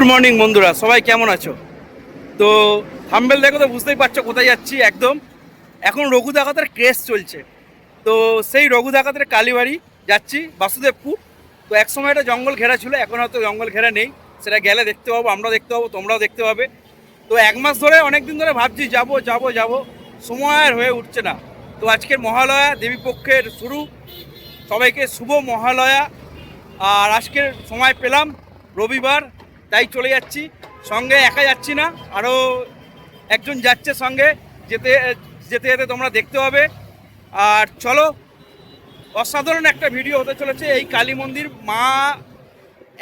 Good morning বন্ধুরা। সবাই কেমন আছো? তো থাম্বেল দেখো তো, বুঝতেই পারছ কোথায় যাচ্ছি একদম। এখন রঘু ডাকাতের ক্রেস চলছে। তো সেই রঘু ডাকাতের কালীবাড়ি যাচ্ছি, বাসুদেবপুর। তো এক সময় এটা জঙ্গল ঘেরা ছিল, এখন হয়তো জঙ্গল ঘেরা নেই। সেটা গেলে দেখতে পাবো আমরা দেখতে পাবো, তোমরাও দেখতে পাবে। তো এক মাস ধরে অনেক দিন ধরে ভাবছি, যাব যাব যাব। সময় আর হয়ে উঠছে না। তো আজকের মহালয়া দেবীপক্ষের শুরু। সবাইকে শুভ মহালয়া। আর আজকের সময় পেলাম রবিবার। তাই চলে যাচ্ছি। সঙ্গে একা যাচ্ছি না আরও একজন যাচ্ছে সঙ্গে, যেতে যেতে যেতে তোমরা দেখতে হবে আর চলো, অসাধারণ একটা ভিডিও হতে চলেছে এই কালী মন্দির। মা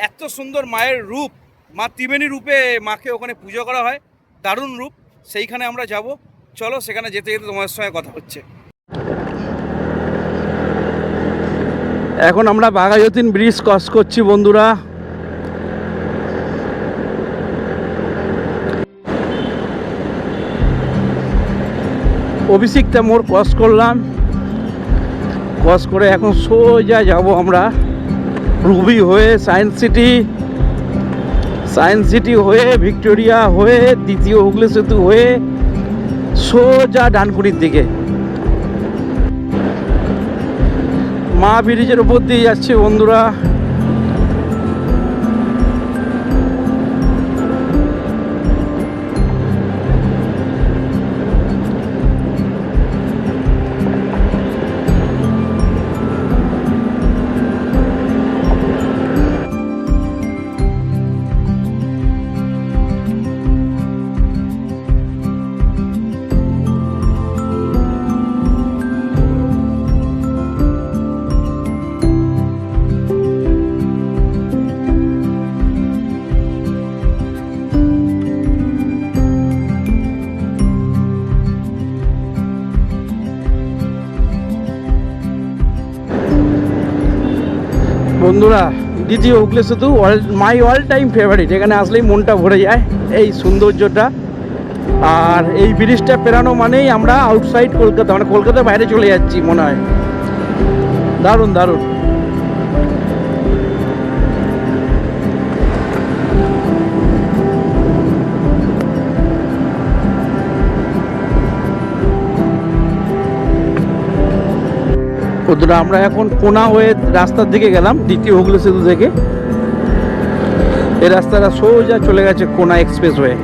এত সুন্দর মায়ের রূপ, মা ত্রিবেণী রূপে মাকে ওখানে পুজো করা হয়, দারুণ রূপ। সেইখানে আমরা যাব। চলো, সেখানে যেতে যেতে তোমার সঙ্গে কথা হচ্ছে। এখন আমরা বাঘাযতীন ব্রিজ ক্রস করছি বন্ধুরা। অভিষিক্তা মোড় ক্রস করলাম। ক্রস করে এখন সোজা যাব আমরা রুবি হয়ে সায়েন্স সিটি। সায়েন্স সিটি হয়ে ভিক্টোরিয়া হয়ে দ্বিতীয় হুগলি সেতু হয়ে সোজা ডানকুনির দিকে। মা ব্রিজের উপর দিয়ে যাচ্ছে বন্ধুরা। বন্ধুরা দ্বিতীয় উগলে সেতু মাই অল টাইম ফেভারিট এখানে আসলেই মনটা ভরে যায় এই সৌন্দর্যটা। আর এই ব্রিজটা পেরানো মানেই আমরা আউটসাইড কলকাতা মানে কলকাতার বাইরে চলে যাচ্ছি মনে হয়। দারুণ দারুণ। আমরা এখন কোনা হয়ে রাস্তার দিকে গেলাম, দ্বিতীয় হুগলি সেতু থেকে এই রাস্তাটা সোজা চলে গেছে কোনা এক্সপ্রেস হয়ে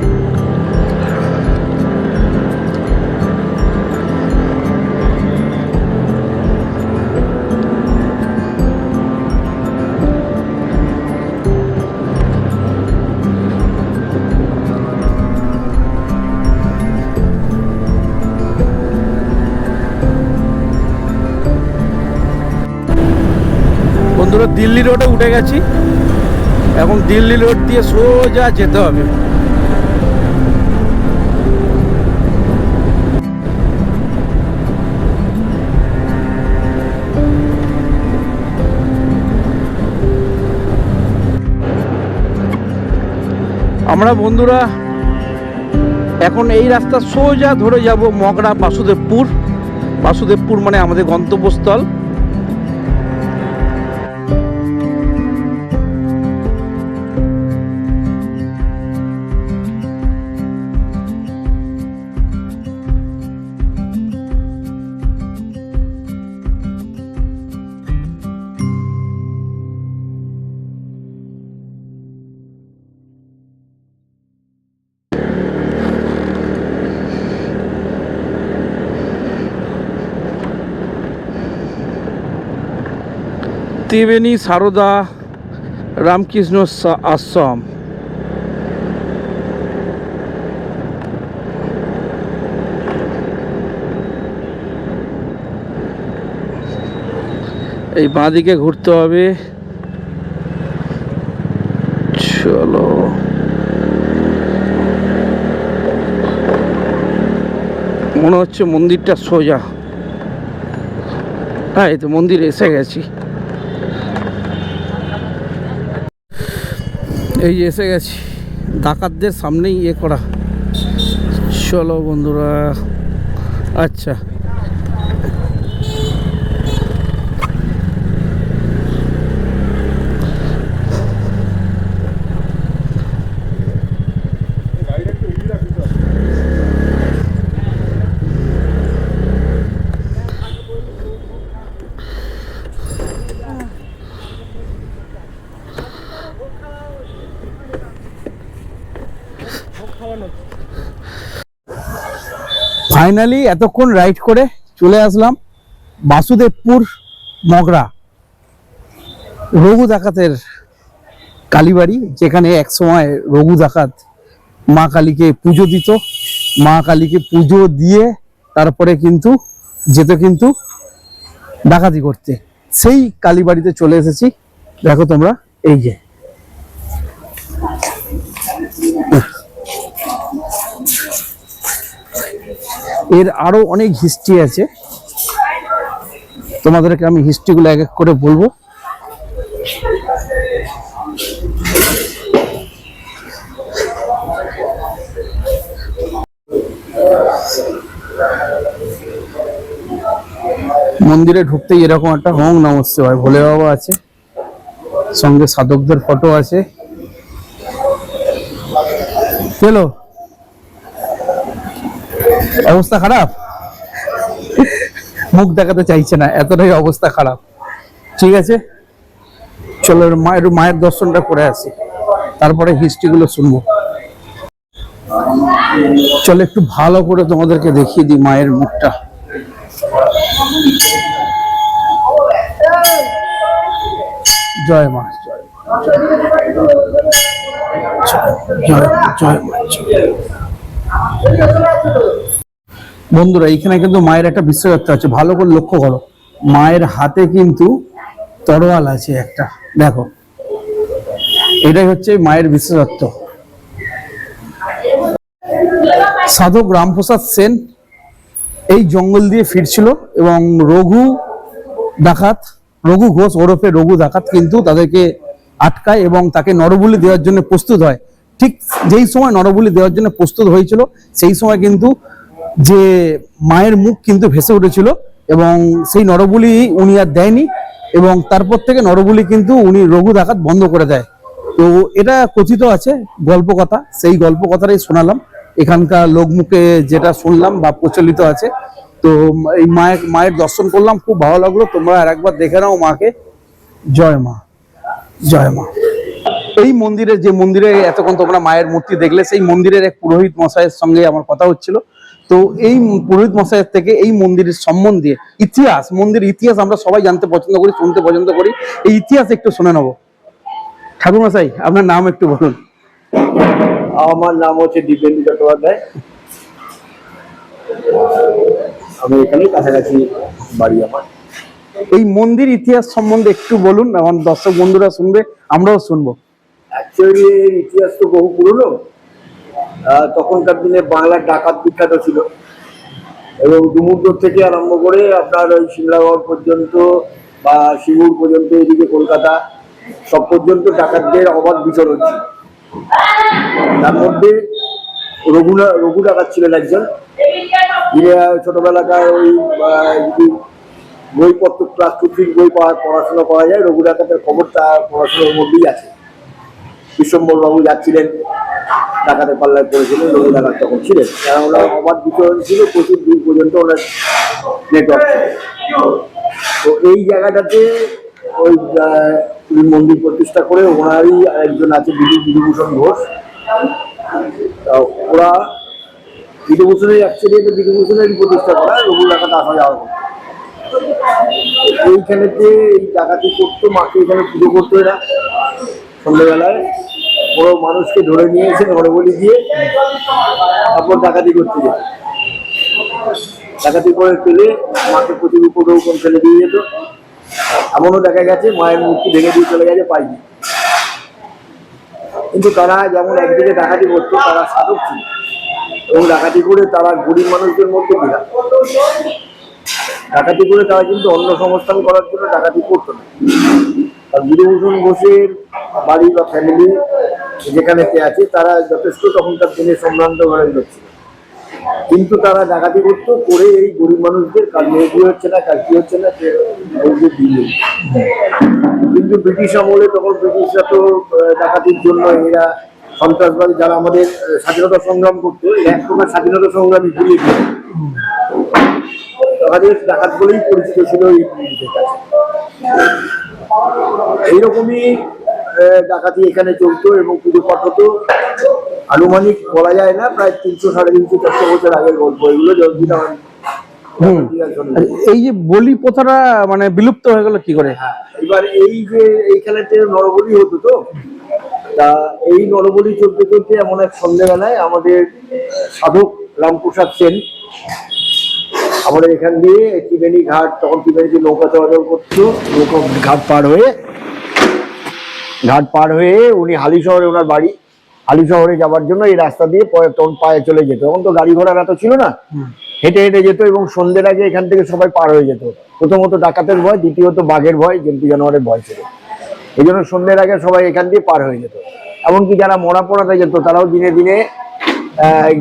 বন্ধুরা দিল্লি রোডে উঠে গেছি, এখন দিল্লি রোড দিয়ে সোজা যেতে হবে। আমরা বন্ধুরা, এখন এই রাস্তা সোজা ধরে যাব মগরা বাসুদেবপুর। বাসুদেবপুর মানে আমাদের গন্তব্যস্থল। ত্রিবেণী সারদা রামকৃষ্ণ আশ্রম। এই বাঁদিকে ঘুরতে হবে। চলো। মনে হচ্ছে মন্দিরটা সোজা। হ্যাঁ এই তো মন্দির এসে গেছি। এই এসে গেছি। ডাকাতদের সামনেই ইয়ে করা। চলো বন্ধুরা। আচ্ছা। ফাইনালি এতক্ষণ রাইড করে চলে আসলাম বাসুদেবপুর মগরা রঘু ডাকাতের কালীবাড়ি, যেখানে এক সময় রঘু ডাকাত মা কালীকে পুজো দিত। মা কালীকে পুজো দিয়ে তারপরে কিন্তু যেত কিন্তু ডাকাতি করতে। সেই কালীবাড়িতে চলে এসেছি। দেখো তোমরা, এই যে। এর আরও অনেক হিস্ট্রি আছে। তোমাদেরকে আমি হিস্ট্রিগুলো এক এক করে বলব। মন্দিরে ঢুকতেই এরকম একটা হোম নমস্তে হয়। ভোলে বাবা আছে, সঙ্গে সাধকদের ফটো আছে। চলো। অবস্থা খারাপ? মুখ দেখাতে চাইছে না, এতটাই অবস্থা খারাপ। ঠিক আছে? চলো মায়ের মায়ের দর্শনটা করে আসি। তারপরে হিস্ট্রি গুলো শুনব। চলো, একটু ভালো করে তোমাদেরকে দেখিয়ে দিই মায়ের মুখটা। জয় মা, জয় জয় মা। বন্ধুরা, এইখানে কিন্তু মায়ের একটা বিশ্বযত্ন আছে। ভালো করে লক্ষ্য করো। মায়ের হাতে কিন্তু তরোয়াল আছে একটা। দেখো, এটাই হচ্ছে মায়ের বিশেষত্ব। সাধক রামপ্রসাদ সেন এই জঙ্গল দিয়ে ফিরছিল এবং রঘু ডাকাত, রঘু ঘোষ ওরফে রঘু ডাকাত কিন্তু তাদেরকে আটকায় এবং তাকে নরবলি দেওয়ার জন্য প্রস্তুত হয়। ঠিক যেই সময় নরবলি দেওয়ার জন্য প্রস্তুত হয়েছিল, সেই সময় কিন্তু যে মায়ের মুখ কিন্তু ভেসে উঠেছিল এবং সেই নরবলি উনি আর দেয়নি এবং তারপর থেকে নরবলি কিন্তু উনি রঘু ডাকাত বন্ধ করে দেয়। তো এটা কথিত আছে, গল্প কথা, সেই গল্প কথাটাই শোনালাম। এখানকার লোক মুখে যেটা শুনলাম বা প্রচলিত আছে। তো এই মায়ের মায়ের দর্শন করলাম, খুব ভালো লাগল। তোমরা আর একবার দেখে নাও মাকে। জয় মা জয় মা। এই মন্দিরের যে মন্দিরে এতক্ষণ তোমরা মায়ের মূর্তি দেখলে সেই মন্দিরের এক পুরোহিত মশাইয়ের সঙ্গে আমার কথা হচ্ছিল। তো এই পুরোহিত মশাইয়ের থেকে এই মন্দিরের সম্বন্ধে ইতিহাস মন্দিরের ইতিহাস আমরা সবাই জানতে পছন্দ করি শুনতে পছন্দ করি। এই ইতিহাস একটু শুনে নেব। ঠাকুর মশাই আপনার নাম একটু বলুন। আমার নাম হচ্ছে দীপেন্দু চট্টোপাধ্যায়। আমি এখানেই কাছাকাছি বাড়ি আমার। এই মন্দির ইতিহাস সম্বন্ধে একটু বলুন আমার দর্শক বন্ধুরা শুনবে আমরাও শুনব। অ্যাকচুয়ালি এর ইতিহাস তো বহু পুরনো। তখনকার দিনে বাংলার ডাকাত বিখ্যাত ছিল। এবং ডুমুরদর থেকে আরম্ভ করে আপনার ওই সিমলাগড় পর্যন্ত বা শিমুর পর্যন্ত, এদিকে কলকাতা, সব পর্যন্ত ডাকাতদের অবাধ বিচরণ ছিল। তার মধ্যে রঘুনা, রঘু ডাকাত ছিলেন একজন। যিনি ছোটবেলাকার ওই যদি বইপত্র ক্লাস টু থ্রির বই পড়া- পড়াশোনা করা যায়, রঘু ডাকাতের খবর তার পড়াশোনার মধ্যেই আছে। বিশ্বম্বর বাবু যাচ্ছিলেন ডাকাতের পাল্লায় পড়েছিলেন রঘু ডাকাত তখন ছিলেন। কারণ ওনার অবাধ বিচরণ ছিল, প্রচুর দূর পর্যন্ত ওনার নেটওয়ার্ক তো এই জায়গাটাতে ওই মন্দির প্রতিষ্ঠা করে ওনারই একজন আছে, বিধু বিধুভূষণ ঘোষ। ওরা বিধুভূষণের অ্যাকচুয়ালি এটা বিধুভূষণেরই প্রতিষ্ঠা করা রঘু ডাকাত আসা যাওয়া। এইখানেতে এই ডাকাতি করতো, মাকে এখানে পুজো করতো এরা। সন্ধ্যেবেলায় বড় মানুষকে ধরে নিয়ে এসে নরবলি দিয়ে তারপর ডাকাতি করতে যেত ডাকাতি করে ফেলে মাকে প্রচুর উপদ্রবণ ফেলে দিয়ে যেত। এমনও দেখা গেছে, মায়ের মূর্তি ভেঙে দিয়ে চলে গেছে পাইনি কিন্তু তারা যেমন একদিকে ডাকাতি করতো, তারা সাধক ছিল। এবং ডাকাতি করে তারা গরিব মানুষদের মধ্যে দিলাম ডাকাতি করে তারা কিন্তু অন্য সংস্থান করার জন্য ডাকাতি করতো না। আর বিধুভূষণ ঘোষের বাড়ি বা ফ্যামিলি যেখানে কে আছে, তারা যথেষ্ট তখনকার দিনে সম্ভ্রান্ত ঘরের ছিল। কিন্তু তারা ডাকাতি করতো, করে এই গরিব মানুষদের কার মেয়ে বিয়ে হচ্ছে না কার কি হচ্ছে না ওদের কিন্তু ব্রিটিশ আমলে তখন ব্রিটিশরা তো ডাকাতির জন্য এরা সন্ত্রাসবাদী যারা আমাদের স্বাধীনতা সংগ্রাম করতো এক প্রকার স্বাধীনতা সংগ্রামী দিত। আমাদের ডাকাত বলেই পরিচিত ছিল এই ব্রিটিশের কাছে। এইরকমই ডাকাতি এখানে চলতো এবং পুজো পাঠ হতো। আনুমানিক বলা যায় না প্রায় তিনশো সাড়ে তিনশো চারশো বছর আগের গল্প এগুলো এই যে বলি প্রথাটা মানে বিলুপ্ত হয়ে গেল কি করে? হ্যাঁ, এবার এই যে এইখানেতে নরবলি হতো তো তা এই নরবলি চলতে চলতে এমন এক সন্ধ্যেবেলায় আমাদের সাধক রামপ্রসাদ সেন আমাদের এখান দিয়ে ত্রিবেণী ঘাট তখন ত্রিবেণীতে নৌকা চলাচল করতো। নৌকা ঘাট পার হয়ে ঘাট পার হয়ে উনি হালি শহরে ওনার বাড়ি। হালি শহরে যাওয়ার জন্য এই রাস্তা দিয়ে পরে তখন পায়ে চলে যেত। তখন তো গাড়ি ঘোড়ার এত ছিল না। হেঁটে হেঁটে যেত এবং সন্ধ্যের আগে এখান থেকে সবাই পার হয়ে যেত। প্রথমত ডাকাতের ভয় দ্বিতীয়ত বাঘের ভয় জন্তু জানোয়ারের ভয় ছিল। এই জন্য সন্ধ্যের আগে সবাই এখান দিয়ে পার হয়ে যেত। এমনকি যারা মরা পড়াতে যেত তারাও দিনে দিনে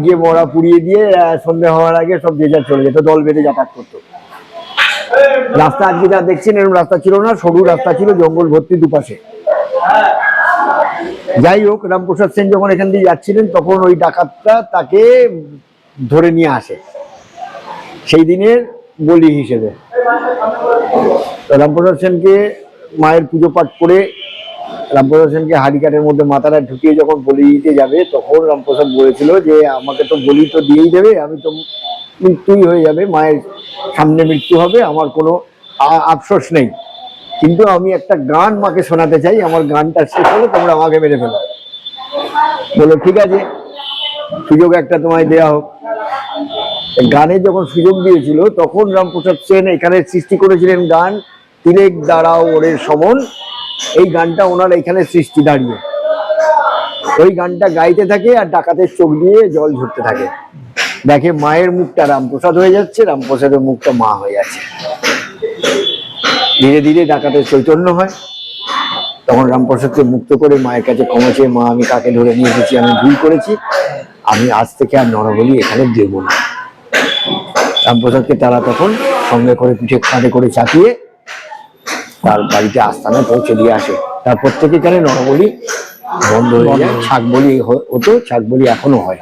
গিয়ে মরা পুড়িয়ে দিয়ে আহ, সন্ধ্যে হওয়ার আগে সব যে যার চলে যেত দল বেঁধে যাতায়াত করতো। রাস্তা আজকে যা দেখছেন এরকম রাস্তা ছিল না সরু রাস্তা ছিল জঙ্গল ভর্তি দুপাশে। যাই হোক রামপ্রসাদ সেন যখন এখান দিয়ে যাচ্ছিলেন তখন ওই ডাকাতটা তাকে ধরে নিয়ে আসে। সেই দিনের বলি হিসেবে। রামপ্রসাদ সেনকে মায়ের পুজো পাঠ করে রামপ্রসাদ সেনকে হাড়িকাটের মধ্যে মাথাটা ঢুকিয়ে যখন বলি দিতে যাবে, তখন রামপ্রসাদ বলেছিল যে, আমাকে তো বলি তো দিয়েই দেবে, আমি তো মৃত্যুই হয়ে যাবে, মায়ের সামনে মৃত্যু হবে, আমার কোনো আফসোস নেই। কিন্তু আমি একটা গান মাকে শোনাতে চাই, আমার গানটা শেষ হলে তোমরা আমাকে মেরে ফেলো। বলো, ঠিক আছে, সুযোগ একটা তোমায় দেওয়া হোক। গানে যখন সুযোগ দিয়েছিল, তখন রামপ্রসাদ সেন এখানে সৃষ্টি করেছিলেন গান, তিলেক দাঁড়াও ওরের সমন। এই গানটা ওনার এখানে সৃষ্টি দাঁড়িয়ে। ওই গানটা গাইতে থাকে আর ডাকাতের চোখ দিয়ে জল ঝরতে থাকে। দেখে মায়ের মুখটা রামপ্রসাদ হয়ে যাচ্ছে, রামপ্রসাদের মুখটা মা হয়ে যাচ্ছে ধীরে ধীরে ডাকাতের চৈতন্য হয়। তখন রামপ্রসাদকে মুক্ত করে মায়ের কাছে ক্ষমা মা, আমি কাকে ধরে নিয়ে এসেছি? আমি ভুল করেছি। আমি আজ থেকে আর নরবলি এখানে দেব না। রামপ্রসাদকে তারা তখন সঙ্গে করে পিঠে কাঁধে করে চাপিয়ে তার বাড়িতে আস্তানা পৌঁছে দিয়ে আসে। তারপর থেকে এখানে নরবলি বন্ধ হয়ে যায়। ছাগ বলি হতো ছাগ বলি এখনও হয়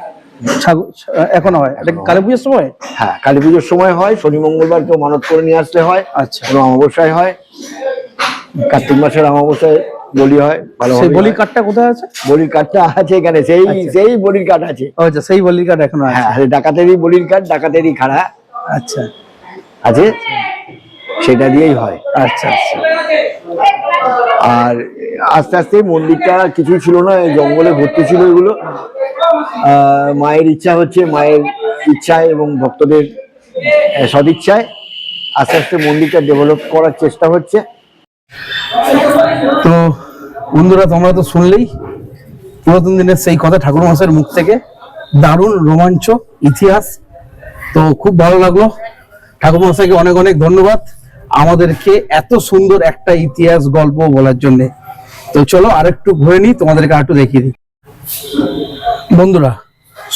এখনও হয়। কালী পুজোর সময়? হ্যাঁ কালী পুজোর সময় হয় শনি মঙ্গলবার কেউ মানত করে নিয়ে আসলে হয় আচ্ছা। কোনো অমাবস্যায় হয়। কার্তিক মাসের অমাবস্যায় বলি হয় ভালো সেই বলি কাঠটা কোথায় আছে? বলির কাঠটা আছে এখানে সেই আচ্ছা। সেই বলির কাঠ আছে। আচ্ছা সেই বলি কাঠ এখনও আছে। হ্যাঁ ডাকাতেরই বলির কাঠ ডাকাতেরই খাড়া আচ্ছা। আছে। সেটা দিয়েই হয়। আচ্ছা আচ্ছা। আর আস্তে আস্তে মন্দিরটা কিছুই ছিল না জঙ্গলে ভর্তি ছিল এগুলো। মায়ের ইচ্ছা হচ্ছে মায়ের ইচ্ছায় এবং ভক্তদের সদিচ্ছায় আস্তে আস্তে মন্দিরটা ডেভেলপ করার চেষ্টা হচ্ছে। তো বন্ধুরা তোমরা তো শুনলেই পুরাতন দিনের সেই কথা ঠাকুর মাসের মুখ থেকে। দারুণ রোমাঞ্চ ইতিহাস। তো খুব ভালো লাগল। ঠাকুর মশাইকে অনেক অনেক ধন্যবাদ। আমাদেরকে এত সুন্দর একটা ইতিহাস, গল্প বলার জন্য। তো চলো আরেকটু ঘুরে নিই, তোমাদেরকে আরেকটু দেখিয়ে দিই। বন্ধুরা,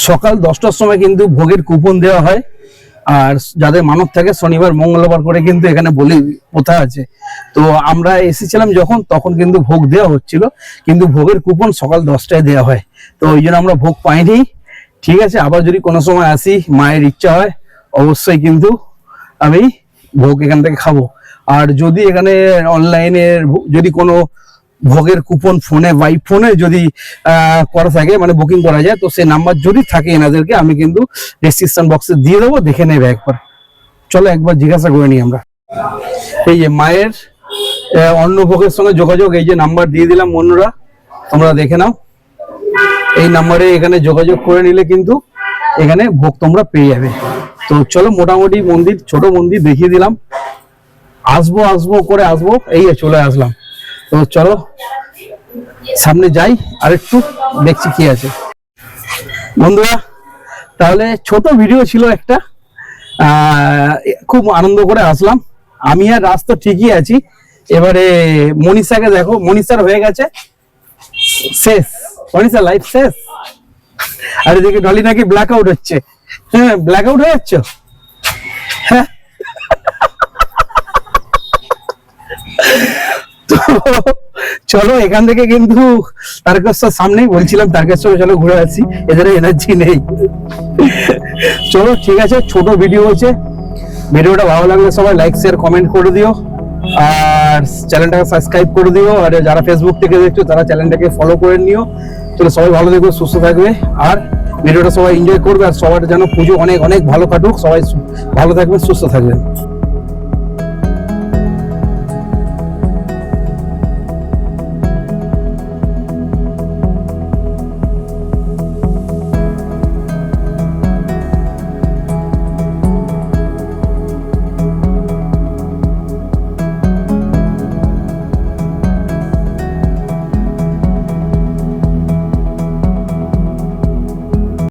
সকাল দশটার সময় কিন্তু ভোগের কুপন দেওয়া হয়। আর যাদের মানব থাকে, শনিবার, মঙ্গলবার করে কিন্তু এখানে বলি প্রথা আছে। তো আমরা এসেছিলাম যখন, তখন কিন্তু ভোগ দেওয়া হচ্ছিল। কিন্তু ভোগের কুপন সকাল দশটায় দেওয়া হয়। তো ওই জন্য আমরা ভোগ পাইনি। ঠিক আছে, আবার যদি কোনো সময় আসি, মায়ের ইচ্ছা হয়, অবশ্যই কিন্তু আমি ভোগ এখান থেকে খাব। আর যদি এখানে অনলাইনে যদি কোনো ভোগের কুপন ফোনে বাই ফোনে যদি করা থাকে মানে বুকিং করা যায় তো সেই নাম্বার যদি থাকে এনাদেরকে আমি কিন্তু ডেসক্রিপশন বক্সে দিয়ে দেবো দেখে নেবে একবার। চলো একবার জিজ্ঞাসা করে নিই আমরা। এই যে মায়ের আহ, অন্নভোগের সঙ্গে যোগাযোগ এই যে নাম্বার দিয়ে দিলাম বন্ধুরা তোমরা দেখে নাও। এই নাম্বারে এখানে যোগাযোগ করে নিলে কিন্তু এখানে ভোগ তোমরা পেয়ে যাবে। তো চলো মোটামুটি মন্দির, ছোট মন্দির দেখিয়ে দিলাম। আসব আসব, করে আসব, এই চলে আসলাম। তো চলো, সামনে যাই আর একটু দেখছি কি আছে। বন্ধুরা, তাহলে ছোট ভিডিও ছিল একটা। খুব আনন্দ করে আসলাম। আমি আর রাস্তা ঠিকই আছি। এবারে মনীষাকে দেখো, মনীষার হয়ে গেছে। শেষ। মনীষা লাইফ শেষ। আর এদিকে ডলি নাকি ব্ল্যাক আউট হচ্ছে। হ্যাঁ ব্ল্যাক আউট হয়ে যাচ্ছ? হ্যাঁ। চলো, এখান থেকে কিন্তু তারকেশ্বর সামনেই বলছিলাম, তারকেশ্বর চলো ঘুরে আসি, এদের এনার্জি নেই। চলো, ঠিক আছে, ছোট ভিডিও হচ্ছে। ভিডিওটা ভালো লাগলে সবাই লাইক শেয়ার কমেন্ট করে দিও। আর চ্যানেলটাকে সাবস্ক্রাইব করে দিও। আর যারা ফেসবুক থেকে দেখছ, তারা চ্যানেলটাকে ফলো করে নিও। চলো সবাই ভালো থাকবে সুস্থ থাকবে আর ভিডিওটা সবাই এনজয় করবে আর সবার যেন পুজো অনেক অনেক ভালো কাটুক, সবাই ভালো থাকবেন, সুস্থ থাকবেন।